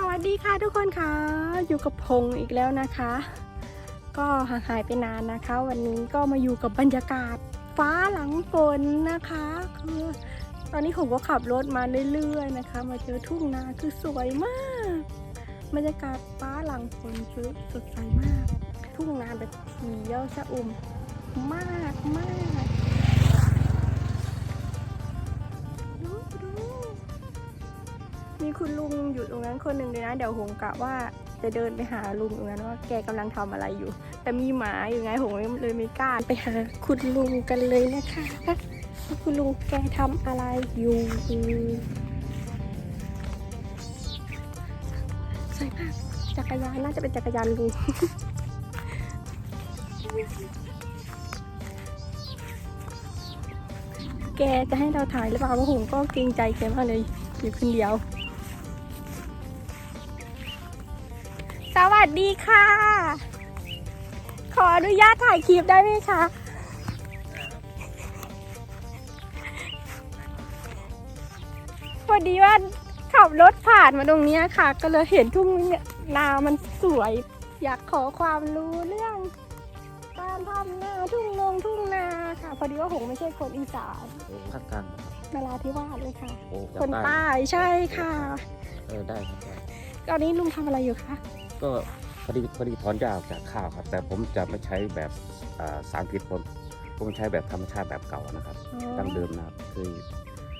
สวัสดีค่ะทุกคนค่ะ อยู่กับพงอีกแล้วนะคะ ก็ห่างหายไปนานนะคะ วันนี้ก็มาอยู่กับบรรยากาศฟ้าหลังฝนนะคะ คือ ตอนนี้ผมก็ขับรถมาเรื่อยๆนะคะ มาเจอทุ่งนาคือสวยมากบรรยากาศฟ้าหลังฝนคือสดใสมาก ทุ่งนาแบบเขียวชะอุ่มมากมาก มีคุณลุงอยู่ตรงนั้นคนหนึ่งเลยนะ เดี๋ยวหงกะว่าจะเดินไปหาลุงตรงนั้นว่าแกกำลังทำอะไรอยู่ แต่มีหมาอยู่ไงหงเลยไม่กล้าไปหาคุณลุงกันเลยนะคะว่าคุณลุงแกทำอะไรอยู่สวยมากจักรยานน่าจะเป็นจักรยานลุงแกจะให้เราถ่ายหรือเปล่าเพราะผมก็เกรงใจแกมากเลยอยู่คนเดียว สวัสดีค่ะ ขออนุญาตถ่ายคลิปได้ไหมคะ พอดีว่าขับรถผ่านมาตรงเนี้ยค่ะ ก็เลยเห็นทุ่งนามันสวย อยากขอความรู้เรื่องการทำนาทุ่งลงทุ่งนาค่ะ พอดีว่าผมไม่ใช่คนอีสานภาคกลางนาราธิวาสเลยค่ะ โอ้คนใต้ใช่ค่ะ เออได้ครับได้ตอนนี้ลุงทำอะไรอยู่คะ ก็พอดีพอดีถอนหญ้าออกจากข้าวครับ แต่ผมจะไม่ใช้แบบอ่าสารพิษผมผมใช้แบบธรรมชาติแบบเก่านะครับอ๋อ ดั้งเดิมนะครับเคย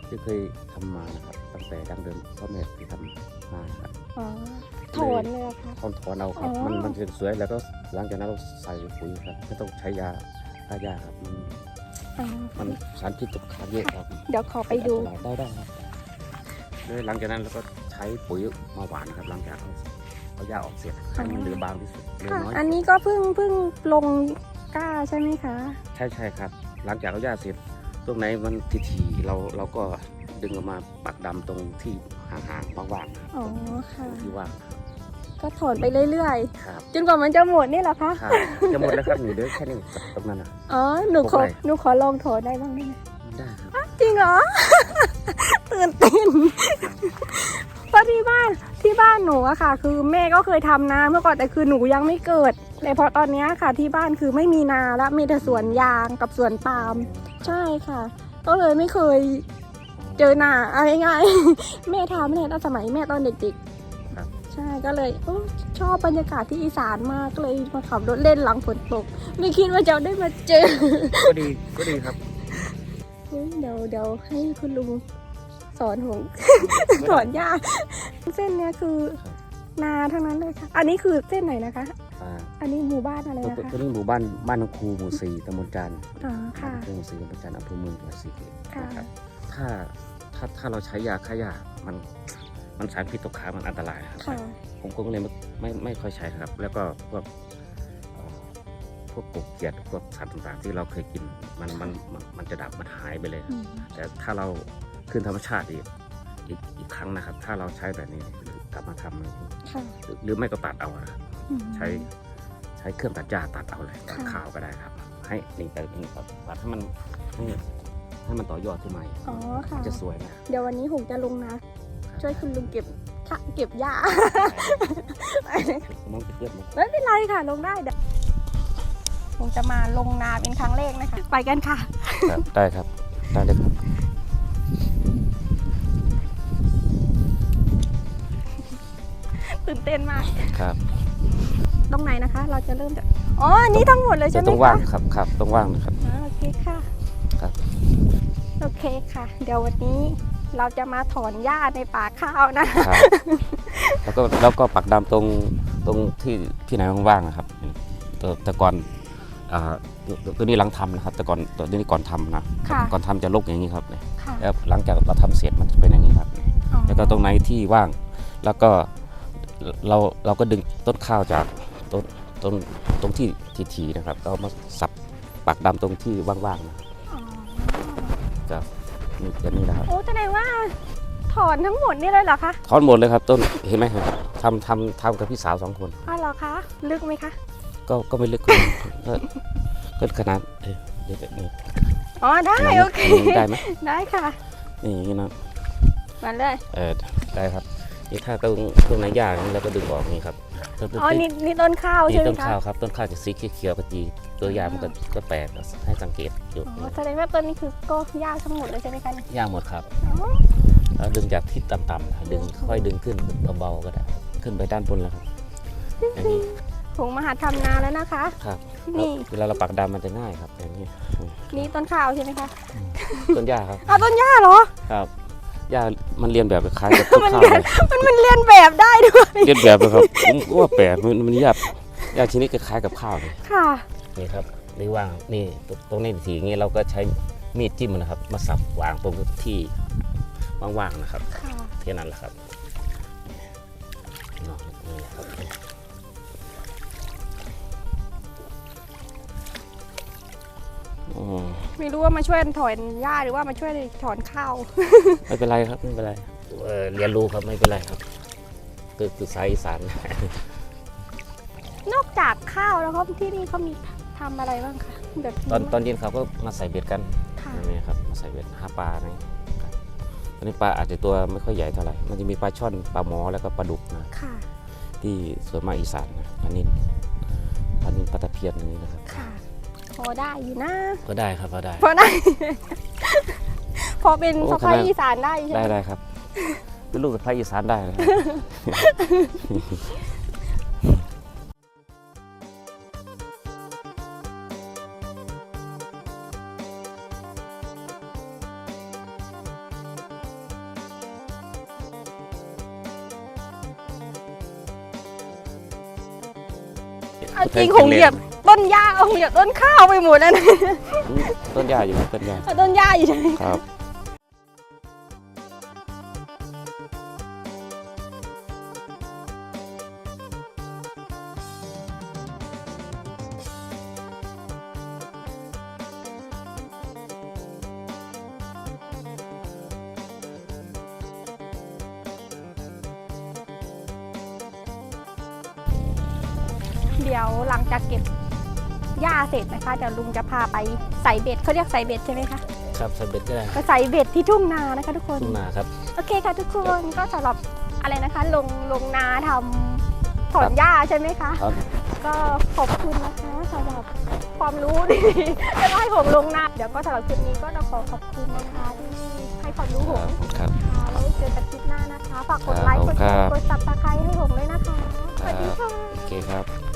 ที่เคยทำมานะครับ ตั้งแต่ดั้งเดิมพ่อแม่ที่ทำมาครับ อ๋อถอนเลยเหรอค่ะถอนถอนเอาครับอ๋อมันมันจะสวยแล้วก็หลังจากนั้นเราใส่ปุ๋ยครับไม่ต้องใช้ยาฆ่าหญ้าครับ มันอ๋อมันสารพิษตกค้างเยอะครับเดี๋ยวขอไปดูอันตรายได้ได้ครับแล้วหลังจากนั้นเราก็ใช้ปุ๋ยมาหวานนะครับ หลังจากเอา เอาหญ้าออกเสร็จให้มันเหลือบางที่สุดเหลือค่ะ น้อยอันนี้ก็เพิ่งเพิ่งลงกล้าใช่ไหมคะ ใช่ใช่ครับ หลังจากเอาหญ้าเสร็จตรงไหนมันทีๆเราเราก็ดึงออกมาปักดำตรงที่ห่างๆว่างๆนะครับอ๋อค่ะตรงที่ว่างก็ถอนไปเรื่อยครับๆ จนกว่ามันจะหมดนี่เหรอคะ ครับจะหมดแล้วครับหนูเด้อแค่นี้ตรงนั้นนะ อ๋อ หนูขอพวกอะไรหนูขอลองถอนได้บ้างได้ไหมได้ครับ จริงเหรอ ตื่นเต้น เพราะที่บ้านที่บ้านหนูอะค่ะ คือแม่ก็เคยทำนาเมื่อก่อนแต่คือหนูยังไม่เกิดแต่พอตอนเนี้ยค่ะที่บ้านคือไม่มีนาแล้วมีแต่สวนยางกับสวนปาล์มใช่ค่ะ ก็เลยไม่เคยเจอนาเอาง่ายๆแม่ทำเนี่ยตั้งสมัยแม่ตอนเด็กครับๆใช่ก็เลยโอ้ชอบบรรยากาศที่อีสานมากก็เลยมาขับรถเล่นหลังฝนตก ไม่คิดว่าจะได้มาเจอ ก็ดีก็ดีครับเฮ้ยเดี๋ยวเดี๋ยวให้คุณลุง สอนผมสอนยากเส้นเนี้ยคือครับนาทั้งนั้นเลยค่ะ อันนี้คือเส้นไหนนะคะ อ่าอันนี้หมู่บ้านอะไรตัวนะคะตัวนี้หมู่บ้านบ้านนองคูหมู่สี่ตำบลจันทร์อ๋อค่ะอำเภอหมู่สี่ตำบลจันทร์อำเภอเมืองจังหวัดศรีสะเกษค่ะ นะครับถ้าถ้าถ้าเราใช้ยาฆ่าหญ้ามันมันสารพิษตกค้างมันอันตรายครับ ค่ะ ผมก็เลยไม่ไม่ไม่ค่อยใช้ครับ แล้วก็พวกเอ่อพวกกบเขียดพวกสัตว์ต่างๆ ที่เราเคยกินมันมันมันมันจะดับมันหายไปเลยครับอืม แต่ถ้าเรา ขึ้นธรรมชาติอีกอีกอีกครั้งนะครับ ถ้าเราใช้แบบนี้กลับมาทำหรือค่ะหรือไม่ก็ตัดเอานะครับอืมใช้ใช้เครื่องตัดหญ้าตัดเอาเลยตัดค่ะข่าวก็ได้ครับ ให้นี่แต่นี่ครับตัดให้มันให้ให้มันต่อยอดขึ้นมาอีกอ๋อค่ะจะสวยนะเดี๋ยววันนี้ผมจะลงนะ ช่วยคุณลุงเก็บขะเก็บหญ้าไปเลยค่ะมองเยอะมันไม่เป็นไรค่ะลงได้เดี๋ยวผมจะมาลงนาเป็นครั้งแรกนะคะ ไปกันค่ะครับได้ครับ ได้เลยครับ ตื่นเต้นมาก ครับตรงไหนนะคะ เราจะเริ่มจากอ๋ออันนี้ทั้งหมดเลยใช่ไหมตรงคะว่างครับครับตรงว่างนะครับ อ่าโอเคค่ะครับ โอเคค่ะ เดี๋ยววันนี้เราจะมาถอนหญ้าในป่าข้าวนะ ครับ แล้วก็แล้วก็ปักดำตรงตรงที่ที่ไหนว่างๆนะครับแต่แต่ก่อนอ่าตัวตัวนี้หลังทำนะครับ แต่ก่อนตัวนี้ก่อนทำนะค่ะ ก่อนทำจะลกอย่างนี้ครับเนี่ยค่ะแล้วหลังจากเราทำเสร็จมันจะเป็นอย่างนี้ครับ อ๋อแล้วก็ตรงไหนที่ว่างแล้วก็ เราเราก็ดึงต้นข้าวจากต้นต้นตรงที่ทีๆนะครับ ก็เอามาสับปักดำตรงที่ว่างๆนะอ๋อจะนี่จะนี่นะครับ โอ้แสดงว่าถอนทั้งหมดนี่เลยเหรอคะถอนหมดเลยครับต้นเห็นไหมครับทำทำทำกับพี่สาวสองคนอ้าวเหรอคะลึกไหมคะ ก็ก็ไม่ลึกเลยก็ก็ขนาดเอ้ยเดี๋ยวนี่อ๋อได้ขนาดนี้โอเคได้ไหมได้ค่ะ นี่อย่างนี้นะมาเลย เออได้ครับ นี่ถ้าตรงตรงไหนยากเราก็ดึงออกนี่ครับต้นอ๋อนี่นี่ต้นข้าวนี่ใช่ไหมต้นคะข้าวครับ ต้นข้าวจะสีเขียวๆกะจีตัวยามันก็ก็แปลกให้สังเกตอยู่อ๋อแสดงว่าต้นนี้คือก็ยากทั้งหมดเลยใช่ไหมคะเนี่ยยากหมดครับอ๋อแล้วดึงจากที่ต่ำๆนะดึงค่อยดึงขึ้นเบาๆก็ได้ ขึ้นไปด้านบนแล้วครับอย่างนี้ผงมหาธรรมนาแล้วนะคะ ครับนี่เวลาเราปักดำมันจะง่ายครับอย่างนี้นี่ต้นข้าวใช่ไหมคะต้นหญ้าครับอ้าวต้นหญ้าเหรอครับ หญ้ามันเรียนแบบคล้ายกับต้นมันข้าวเรียเลนยมันมันเรียนแบบได้ด้วยเรียนแบบเลยครับผมก็ว่าแปลกมันมันหญ้าหญ้าชนิดคล้ายๆกับข้าวเลยค่ะนี่ครับนี่วางนี่ตรงตรงนี้ทีอย่างนี้เราก็ใช้มีดจิ้มนะครับ มาสับวางตรงที่ว่างๆนะครับค่ะแค่นั้นแหละครับ ไม่รู้ว่ามาช่วยถอนหญ้าหรือว่ามาช่วยถอนข้าว ไม่เป็นไรครับไม่เป็นไรเอ่อเรียนรู้ครับไม่เป็นไรครับ คือคือสายอีสาน นอกจากข้าวแล้วเขาที่นี่เขามีทำอะไรบ้างคะแบบตอนตอนเย็นเขาก็มาใส่เบ็ดกันค่ะอย่างนี่ครับมาใส่เบ็ดหาปลาอะไรครับตอนนี้ปลาอาจจะตัวไม่ค่อยใหญ่เท่าไหร่ มันจะมีปลาช่อนปลาหมอแล้วก็ปลาดุกนะค่ะที่ส่วนมากอีสานนะปลานินปลานินปลาตะเพียนอย่างนี้นะครับค่ะ พอได้อยู่นะ ก็ได้ครับก็ได้ พอได้ พอเป็นโอ้สะพ้ายขนาด อีสานได้ใช่ได้ไหมได้ครับ เป็นลูกสะใภ้อีสานได้นะครับ เอาจริงของเหยียบ ต้นหญ้าเอาเหยียบต้นข้าวไปหมดแล้วนะต้นหญ้าอยู่ครับต้นหญ้าเอาต้นหญ้าอยู่ใช่ไหมครับ เดี๋ยวหลังจากเก็บ หญ้าเสร็จนะคะเดี๋ยวลุงจะพาไปใส่เบ็ดเขาเรียกใส่เบ็ดใช่ไหมคะครับใส่เบ็ดก็ได้ก็ใส่เบ็ดที่ทุ่งนานะคะ ทุกคนทุ่งนาครับโอเคค่ะ ทุกคนก็สำหรับอะไรนะคะ ลงลงนาทำถอนหญ้าใช่ไหมคะครับก็ขอบคุณนะคะสำหรับความรู้ดีๆที่ให้ผมลงนาเดี๋ยวก็สำหรับคลิปนี้ก็ต้องขอขอบคุณนะคะที่ให้ความรู้ผมครับค่ะแล้วเจอกันคลิปหน้านะคะ ฝากกดไลค์คกรับดแชร์ครับกดซับสไครต์ให้ผมด้วยนะคะสวัสดีค่ะโอเคครับ